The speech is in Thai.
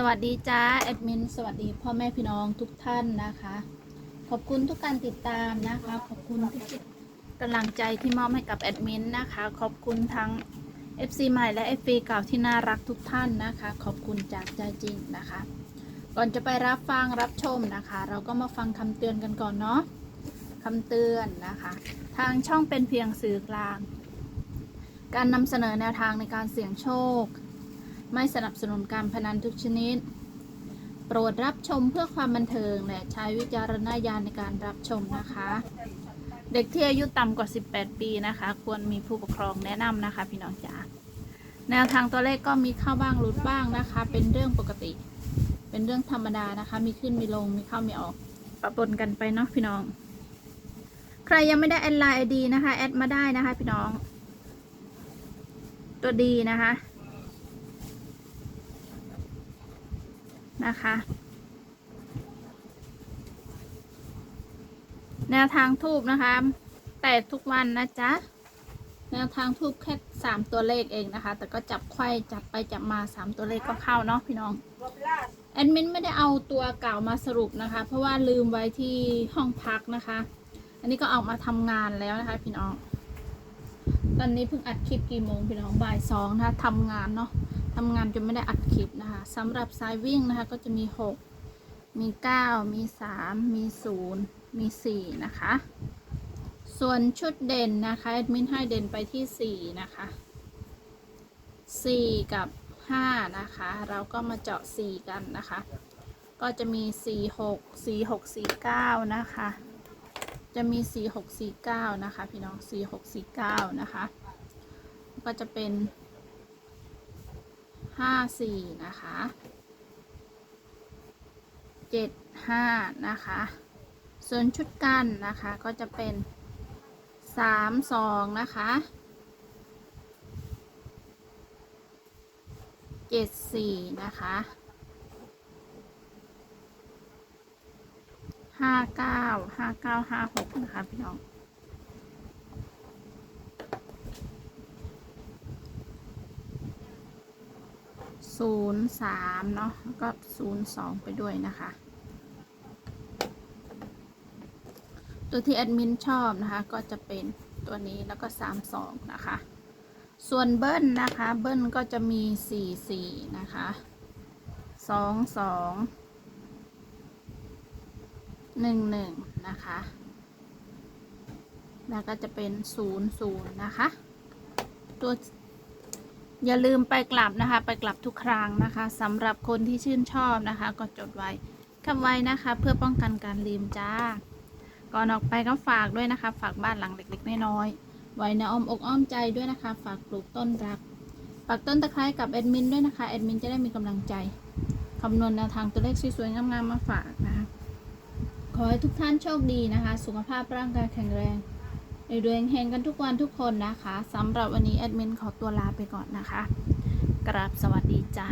สวัสดีจ้าแอดมินสวัสดีพ่อแม่พี่น้องทุกท่านนะคะ ขอบคุณทุกการติดตามนะคะ ขอบคุณทุกกำลังใจที่มอบให้กับแอดมินนะคะ ขอบคุณทั้ง FC ใหม่และ FC เก่าที่น่ารักทุกท่านนะคะ ขอบคุณจากใจจริงนะคะ ก่อนจะไปรับฟังรับชมนะคะ เราก็มาฟังคำเตือนกันก่อนเนาะคำเตือนนะคะ ทางช่องเป็นเพียงสื่อกลาง การนำเสนอแนวทางในการเสี่ยงโชค ไม่สนับสนุนการพนันทุกชนิด โปรดรับชมเพื่อความบันเทิงและใช้วิจารณญาณในการรับชมนะคะ เด็กที่อายุต่ำกว่า 18 ปีนะคะ ควรมีผู้ปกครองแนะนำนะคะ พี่น้องจ๋าแนวทางตัวเลขก็มีเข้าบ้างหลุดบ้างนะคะ เป็นเรื่องปกติ เป็นเรื่องธรรมดานะคะ มีขึ้นมีลงมีเข้ามีออกปะปนกันไปเนาะพี่น้อง ใครยังไม่ได้แอดไลน์ไอดีนะคะแอดมาได้นะคะ พี่น้อง ตัวดีนะคะ นะคะ แนวทางทูบนะคะ แต่ทุกวันนะจ๊ะ แนวทางทูบแค่สามตัวเลขเองนะคะ แต่ก็จับไข่จับไปจับมาสามตัวเลขก็เข้าเนาะพี่น้องแอดมินไม่ได้เอาตัวเก่ามาสรุปนะคะ เพราะว่าลืมไว้ที่ห้องพักนะคะ อันนี้ก็ออกมาทำงานแล้วนะคะ พี่น้อง ตอนนี้เพิ่งอัดคลิปกี่โมงพี่น้องบ่ายสองนะคะทำงานเนาะ ทำงานจนไม่ได้อัดคลิปนะคะสำหรับสายวิ่งนะคะก็จะมีหกมีเก้ามีสามมีศูนย์มีสี่นะคะ ส่วนชุดเด่นนะคะแอดมินให้เด่นไปที่สี่นะคะสี่กับห้านะคะ เราก็มาเจาะสี่กันนะคะ ก็จะมีสี่หกสี่หกสี่เก้านะคะ จะมีสี่หกสี่เก้านะคะ พี่น้องสี่หกสี่เก้านะคะ ก็จะเป็น ห้าสี่นะคะเจ็ดห้านะคะ ส่วนชุดกันนะคะก็จะเป็นสามสองนะคะเจ็ดสี่นะคะห้าเก้าห้าเก้าห้าหกนะคะพี่น้อง ศูนย์สามเนาะแล้วก็ศูนย์สองไปด้วยนะคะ ตัวที่แอดมินชอบนะคะ ก็จะเป็นตัวนี้แล้วก็สามสองนะคะ ส่วนเบิ้ลนะคะ เบิ้ลก็จะมีสี่สี่นะคะสองสองหนึ่งหนึ่งนะคะ แล้วก็จะเป็นศูนย์ศูนย์นะคะ ตัว อย่าลืมไปกลับนะคะ ไปกลับทุกครั้งนะคะสำหรับคนที่ชื่นชอบนะคะ ก็จดไว้คำไว้นะคะ เพื่อป้องกันการลืมจ้า ก่อนออกไปก็ฝากด้วยนะคะ ฝากบ้านหลังเล็กๆน้อยๆไว้ในอ้อมอกอ้อมใจด้วยนะคะ ฝากปลูกต้นรักฝากต้นตะไคร้กับแอดมินด้วยนะคะแอดมินจะได้มีกำลังใจคำนวณแนวทางตัวเลขสวยๆงามๆมาฝากนะคะขอให้ทุกท่านโชคดีนะคะ สุขภาพร่างกายแข็งแรง เดือนเฮงกันทุกวันทุกคนนะคะสำหรับวันนี้แอดมินขอตัวลาไปก่อนนะคะ กราบสวัสดีจ้า